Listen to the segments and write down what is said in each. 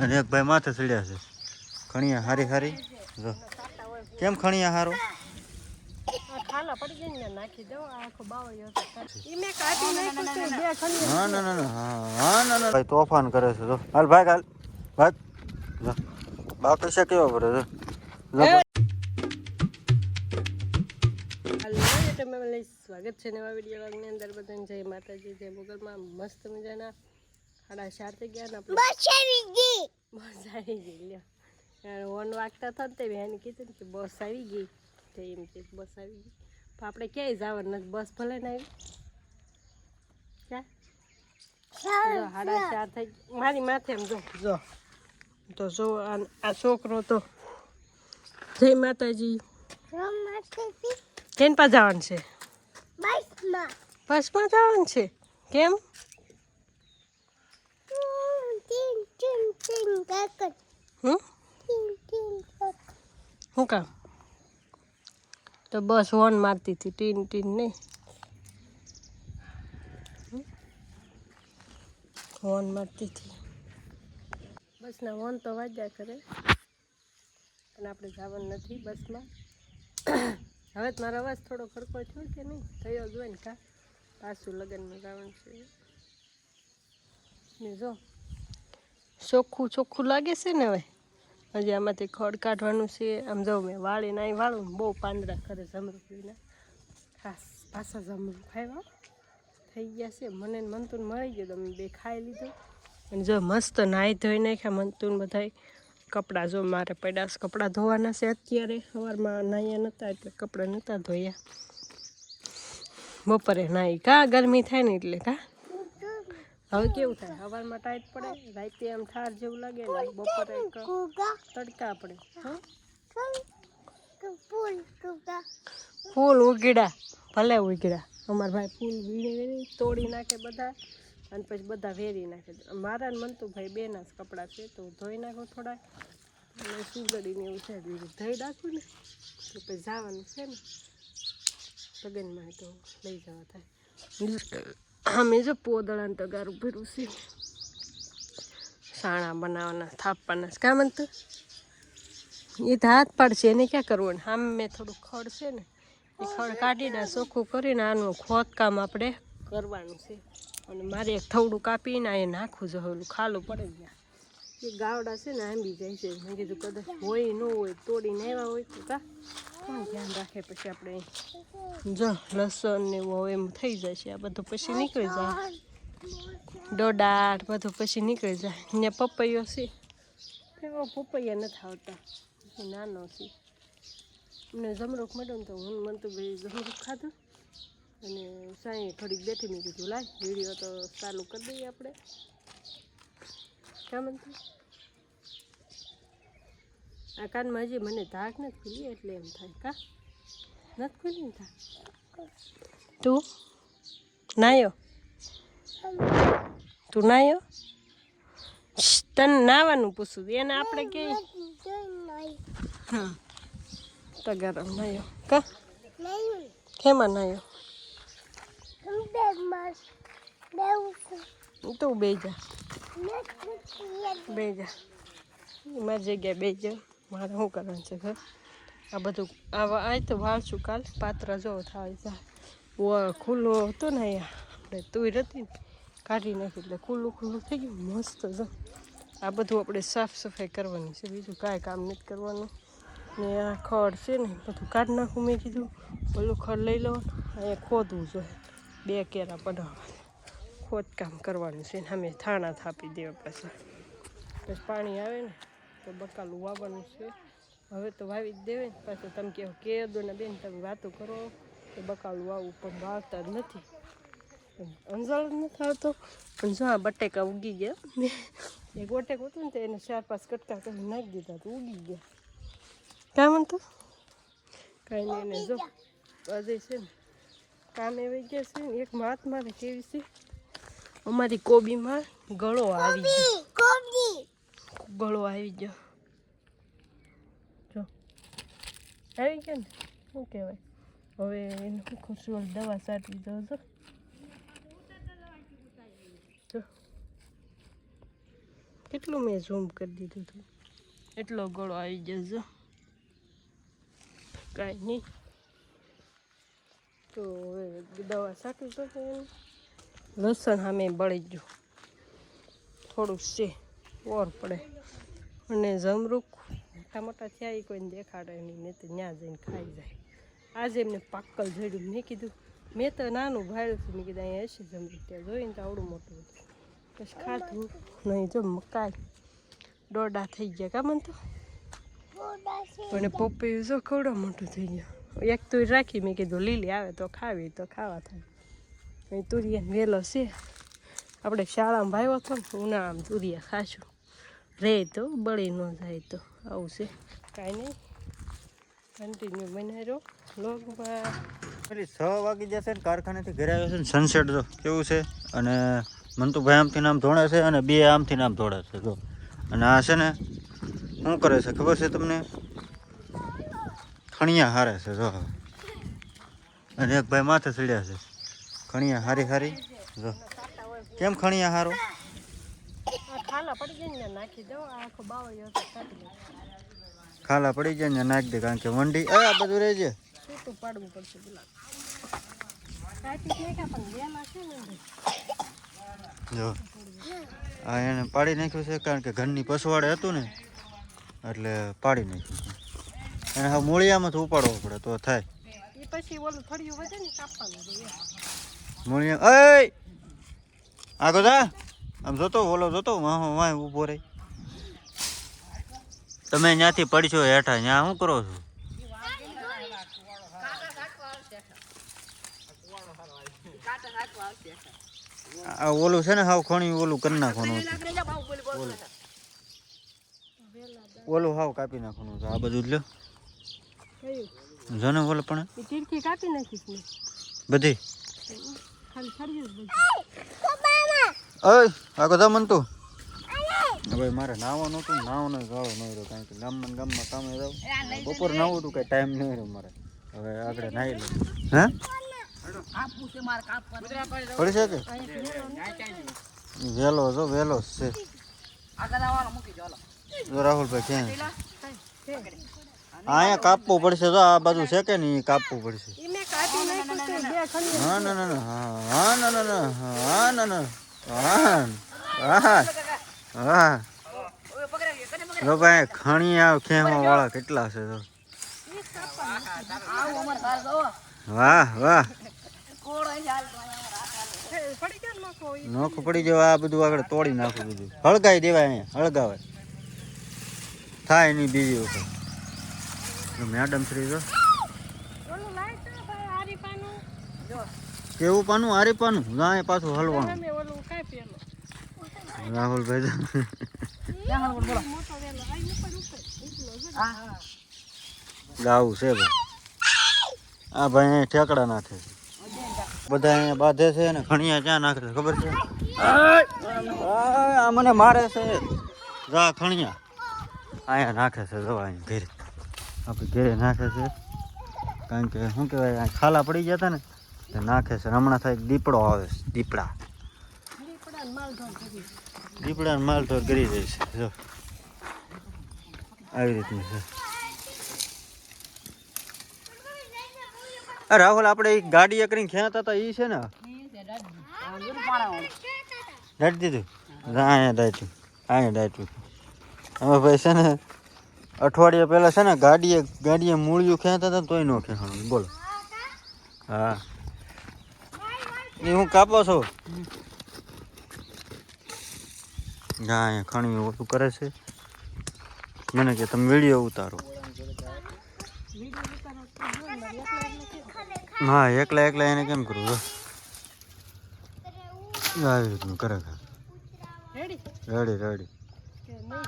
અને એક ભાઈ માથે ચડ્યા છે. ખણિયા હારી હારી. કેમ ખણિયા હારો? છે ના ના ના ના ના. ભાઈ તોફાન કરે છે હાલ ભાઈ હાલ. જો. બાકી છે? કેવો પડે તમે સ્વાગત છે નવા વીડિયો વ્લોગની અંદર. બધાને જય માતાજી જય મોગલમાં. મસ્ત મજાના. સાડા ચાર થઈ ગયા ને આપણે. બસ આવી ગઈ લ્યો. યાર વાગતા હતા તે બેન કીધું ને કે બસ આવી ગઈ. તો એમ કે બસ આવી ગઈ. પણ આપણે ક્યાંય જવાનું નથી. બસ ભલે ને આવી. ક્યાં? સાડા ચાર થઈ ગઈ. મારી માથે એમ જો. જો. તો જો આ છોકરો તો જય માતાજી. કેન પા જવાનું છે? બસમાં જવાનું છે? કેમ? હમ શું કામ તો બસ હોર્ન મારતી હતી ટીન ટીન નહીં હોર્ન મારતી હતી બસના હોર્ન તો વાગ્યા કરે પણ આપણે જવાનું નથી બસમાં હવે તો મારો અવાજ થોડો ખડકો થયો કે નહીં થયો જ હોય ને કા પાછું લગ્નમાં જવાનું છે ને જો ચોખ્ખું ચોખ્ખું લાગે છે ને હવે? હજી આમાંથી ખડ કાઢવાનું છે. આમ જો મેં વાળી નાઈ વાળું બહુ પાંદડા કરે જમરૂખીના ખાસ પાછા જમરૂખ ખાવા થઈ ગયા છે. મને મંતુન મળી ગયો તમે બે ખાઈ લીધું. અને જો મસ્ત નાહી ધોઈ નાખ્યા મંતુન બધાય. કપડાં જો મારે પડ્યા કપડાં ધોવાના છે અત્યારે. સવારમાં નાહ્યા નહોતા એટલે કપડાં નહોતા ધોયા. બપોરે નાહી કા ગરમી થાય ને એટલે કા? હવે કેવું થાય? સવારમાં ટાઈટ પડે, રાતે એમ ઠાર જેવું લાગે ને બપોરે તડકા પડે? ફૂલ ઉગડ્યા ભલે ઉગડ્યા અમારા ભાઈ ફૂલ વીણી વીણી તોડી નાખે બધા અને પછી બધા વેરી નાખે. મારા ને મનતું ભાઈ બેના જ કપડાં છે, તો ધોઈ નાખો થોડા અને સુગડીને એવું છે ધોઈ નાખું ને, તો પછી જવાનું છે ને. લગ્નમાં તો લઈ જવા થાય. અમે જો પોદળાને ગારું ભર્યું છે. સાણા બનાવવાના, થાપવાના. કામ તો એ તો હાથ પાડશે, એને ક્યાં કરવું ને મેં થોડું ખડ છે ને, એ ખડ કાઢીને ચોખ્ખું કરીને આનું ખોદકામ આપણે કરવાનું છે. અને મારે એક થોડું કાપીને એ નાખવું છે, ઓલું ખાલું પડે ગયા એ ગાવડા છે ને, આંબી જાય છે. મેં કીધું, કદાચ હોય ન હોય, તોડીને આવ્યા હોય તો કા? ધ્યાન રાખે પછી આપણે જો, લસણ ને એવું એમ થઈ છે. આ બધું પછી નીકળી જાય. દોડાટ બધું પછી નીકળી જાય. ને પપૈયો છે. એવો પપૈયા નથી આવતા. નાનો છે. મને જમરૂખ મળ્યો તો હું મને તો ભાઈ જમરૂખ ખાધું. અને સાંઈ થોડીક બેઠી મેં કીધું, લાય, વીડિયો તો ચાલુ કરી દઈએ આપણે. કેમ આ કાનમાં હજી મને ધાક નથી ખુલી એટલે એમ થાય. કા? નથી ખુલી ને ધાક? તું નાયો. તું નાયો? તને નાવાનું પૂછું છું. એને આપણે કે હા. ગરમ નાયો. કા? કેમાં નાયો? તું બે જા બે જા મારી જગ્યાએ બે જા મારે શું કરવાનું છે ઘર આ બધું આવા આ તો વાળશું કાલ. પાત્રા જો થાય જાય ખુલ્લો હતો ને અહીંયા. આપણે તુર હતી ને કાઢી નાખી એટલે ખુલ્લું ખુલ્લું થઈ ગયું. મસ્ત જો. આ બધું આપણે સાફ સફાઈ કરવાની છે. બીજું કાંઈ કામ નથી કરવાનું. ને આ ખડ છે ને, બધું કાઢી નાખું મેં કીધું. પેલું ખડ લઈ લો અહીંયા ખોદવું જોઈએ. બે કેરા બનાવવા ખોદકામ કરવાનું છે ને. અમે થાણા થાપી દેવા પાછા. પછી પાણી આવે ને. તો બકાલું વાવવાનું છે. હવે તો વાવી જ દેવે ને પાછું તમે કહો કે દો ને બેન તમે વાતો કરો કે બકાલું વાવવું પણ વાવતા જ નથી. અંજાળ નથી આવતો. પણ જો આ બટેકા ઉગી ગયા. એ ગોટેક હતું ને તો એને ચાર પાંચ કટકા કરી નાખી દીધા તો ઉગી ગયા. કામ હતું કાંઈ નહીં એને જો અજય છે ને કામ એવી ગયા છે ને એક માત મારે કેવી છે? અમારી કોબીમાં ગળો આવી ગયો. ગળો આવી ગયો જો આવી ગયો ને શું કહેવાય હવે એને શું ખુશી દવા સાટી દો જો જો કેટલું મેં ઝૂમ કરી દીધું હતું એટલો ગળો આવી જજો કાંઈ નહીં. તો હવે દવા સાટું છે. એને. લસણ સામે બળી ગયું. થોડુંક છે. ઓર પડે. અને જમરૂખ મોટા મોટા થયા એ કોઈને દેખાડે નહીં નહીં તો ત્યાં જઈને ખાઈ જાય. આજે એમને પાક્કલ જડ્યું, મેં કીધું, મેં તો નાનું ભાડ્યું હતું મેં કીધું, અહીંયા હશે જમરૂખ ત્યાં જોઈને તો આવડું મોટું હતું. પછી ખાધું, નહીં જો, મકાઈ. દોડા થઈ ગયા કા મન તો? પણ પપ્પી જો કવડો મોટું થઈ ગયું. એક તુર રાખી, મેં કીધું, લીલી આવે તો ખાવી, તો ખાવા થાય. અહીં તુરિયાને વેલો છે. આપણે શાળામાં ભાવ્યો હતો ને ઉનાળામાં તુરિયા ખાશું. રે તો, બળી ન જાય તો. આવું છે. કાંઈ નહીં. કન્ટિન્યુ બનાવી રહ્યો પેલી છ વાગી જશે ને કારખાનેથી ઘરે આવ્યો છે ને સનસેટ જો કેવું છે? અને મંતુભાઈ આમથી નામ ધોળે છે અને બે આમથી નામ ધોળે છે, જો. અને આ છે ને, શું કરે છે? ખબર છે તમને? ખણિયા હારે છે, જો. અને એક ભાઈ માથે ચડ્યા છે. ખણિયા હારી હારી, જો. કેમ ખણિયા હારો? ખાલા પડી જાય ને નાખી દો આખો કાઢી ખાલા પડી જાય ને નાખી દે કારણ કે વંડી એ આ બધું રહેજે છૂટું પાડવું પડશે. જો આ એને પાડી નાખ્યું છે કારણ કે ઘરની પસવાડે હતું ને એટલે પાડી નાખ્યું છે. એને હવે મૂળિયામાંથી ઉપાડવો પડે તો થાય. પછી ઓલું ફળિયું વધે ને કાપવાનું મૂળિયા એ આગળ જા આમ જોતો ઓલો જોતો વાહ વાહ ઊભો રહી. તમે ત્યાંથી પડશો હેઠા ત્યાં શું કરો છો? આ ઓલું છે ને હાવ ખોણી ઓલું કરી નાખવાનું હતું. ઓલું. હાવ કાપી નાખવાનું આ બધું જ લ્યો. જો ને ઓલું પણ. એ કાપી નાખીશ બધી? ખાલી ઓય આગો જા મન તું. હવે મારે નાવા હતું ને નાવાનો ગાળો નહીં રહ્યો કારણ કે ગામમાં ગામમાં કામે જાવ બપોર નાવું હતું કઈ ટાઈમ નહીં રહ્યો મારે. હવે આગળ નાહી લઉં. હે? પડી શકે? વેલો જો વેલો છે. જો રાહુલભાઈ ક્યાં અહીંયા કાપવું પડશે જો આ બાજુ છે કે નહીં કાપવું પડશે. છે હા ના ના ના હા હા ના ના ના હા ના ના. હા હા હા જો ભાઈ ખણી આવ ખેવા વાળા કેટલા છે તો વાહ વાહ નાખો પડી જવા આ બધું આગળ તોડી નાખું બધું હળગાઈ દેવાય અહીંયા હળગાવે થાય નહીં બીજી વખત મેડમ શ્રી જો કેવું પાનું? આરી પાનું? ના પાછું હલવાનું. રાહુલભાઈ ભાઈ જ. ગાવું છે ભાઈ. આ ભાઈ અહીંયા ઠેકડા નાખે બધા અહીંયા બાંધે છે ને ખણિયા ક્યાં નાખે છે, ખબર છે? આ મને મારે છે. જા ખણિયા અહીંયા નાખે છે, જો અહીંયા ઘેરે. આપણે ઘેરે નાખે છે. કારણ કે શું કહેવાય આ ખાલા પડી ગયા હતા ને નાખે છે. હમણાં થાય દીપડો આવે છે, દીપડા. દીપડાને માલ કરી કરી દે છે, જો. આવી રીતનું છે. રાહુલ આપણે એક ગાડી કરીને ખેંચતા હતા એ છે ને? દાટી દીધું? અહીંયા દાટ્યું અહીંયા દાટ્યું અમે ભાઈ છે ને, અઠવાડિયા પહેલાં છે ને, ગાડીએ ગાડીએ મૂળિયું ખેંચતા હતા તોય ન ખેંચવાનું. બોલો. હા. એ હું કાપો છો? હા અહીંયા ખણી ઓલું કરે છે. મને કે તમે વીડિયો ઉતારો. હા એકલા એકલા એને કેમ કરું? જો. આવી રીતનું કરે છે. રેડી રેડી રેડી કે નહીં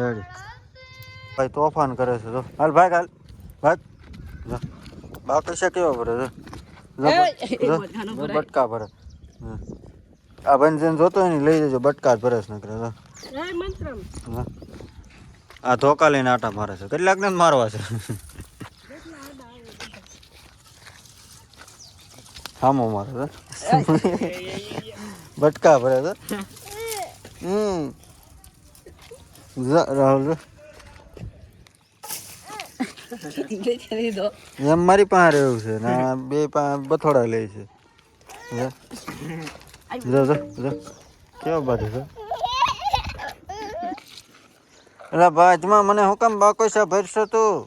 રેડી ભાઈ તોફાન કરે છે જો. હાલ ભાગ હાલ. ભાગ. જા. બાકી છે કેવો ભરે છે જો, જો, જો, બટકા ભરે. હા. આ ભાઈ જેને જોતો હોય ને લઈ જજો બટકા જ ભરે છે નકરે. આ ધોકા લઈને આટા મારે છે. કેટલાક ને મારવા છે. હામો મારે છે. બટકા ભરે છે. હમ. રાહુલ એમ મારી પાસે રહેવું છે ને બે પા બથોડા લે છે. જા. જો જો. કેવો બાજુ છે? અલા બાજમાં મને હું કામ બાકો છે? ભરશો તું.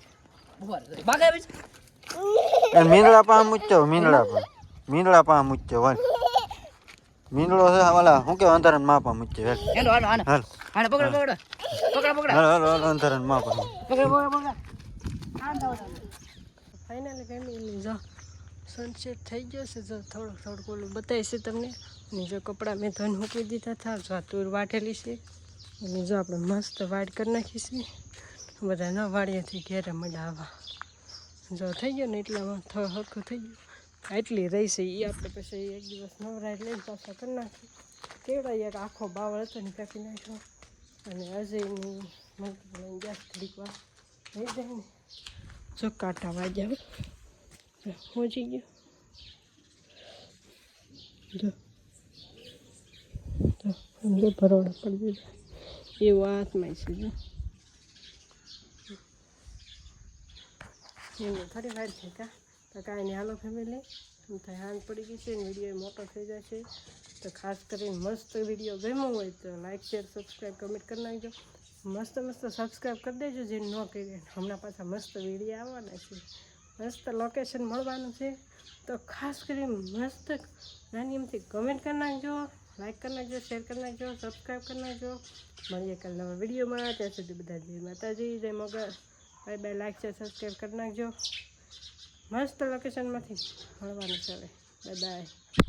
મીંદડા પા મૂચો મીંદડા પા મીંદડા પા મૂચો વાલ મીંદડો છે વાલા શું કે અંધારણમાં પાસે મૂચો હાલ હાલ હાલ. હાલ. હાલ અંધારા માં પાસે ફાઇનલી ફેમિલી જો. સનસેટ થઈ ગયો છે તો થોડુંક થોડુંક ઓલું બતાવીશ તમને. અને જો કપડાં મેં ધોઈને મૂકી દીધા હતા, જો આ તુર વાટેલી છે. અને જો આપણે મસ્ત વાડ કરી નાખીશું. બધા ન વાડીએથી ઘેરે મજા આવવા જો થઈ ગયો ને એટલામાં થોડું હરખું થઈ ગયું. એટલી રહી છે એ આપણે પછી એક દિવસ નવરાય લઈને પાછા કરી નાખી કેવડા એક આખો બાવળ હતો ને કાપી નાખ્યો. અને અજયની મગજ ગયા થોડીક વાર થઈ જાય ને. જો કાંટા વાગ્યા. પહોંચી ગયો. જો જો સમજો ભરોડા પડી દીધા. એવું હાથમાં છે જો એને થોડી વાર છે કા? તો કાંઈ નહીં, હાલો ફેમિલી એમ થાય હાંજ પડી ગઈ છે વીડિયો મોટો થઈ જશે. તો ખાસ કરીને મસ્ત વીડિયો ગમ્યો હોય તો લાઇક શેર સબસ્ક્રાઈબ કમેન્ટ કરી નાખજો. મસ્ત મસ્ત સબસ્ક્રાઈબ કરી દેજો, જે ન કરી હમણાં પાછા મસ્ત વીડિયો આવવાના છે. મસ્ત લોકેશન મળવાનું છે. તો ખાસ કરીને મસ્ત નાની એમથી કમેન્ટ કરી નાખજો લાઇક કરી નાખજો શેર કરી નાખજો સબસ્ક્રાઈબ કરી નાખજો. મળીએ કાલ નવા વિડીયોમાં ત્યાં સુધી બધા જય માતાજી, જય મગર bye bye like share subscribe કરી નાખજો. મસ્ત લોકેશનમાંથી મળવાનું છે હવે. Bye bye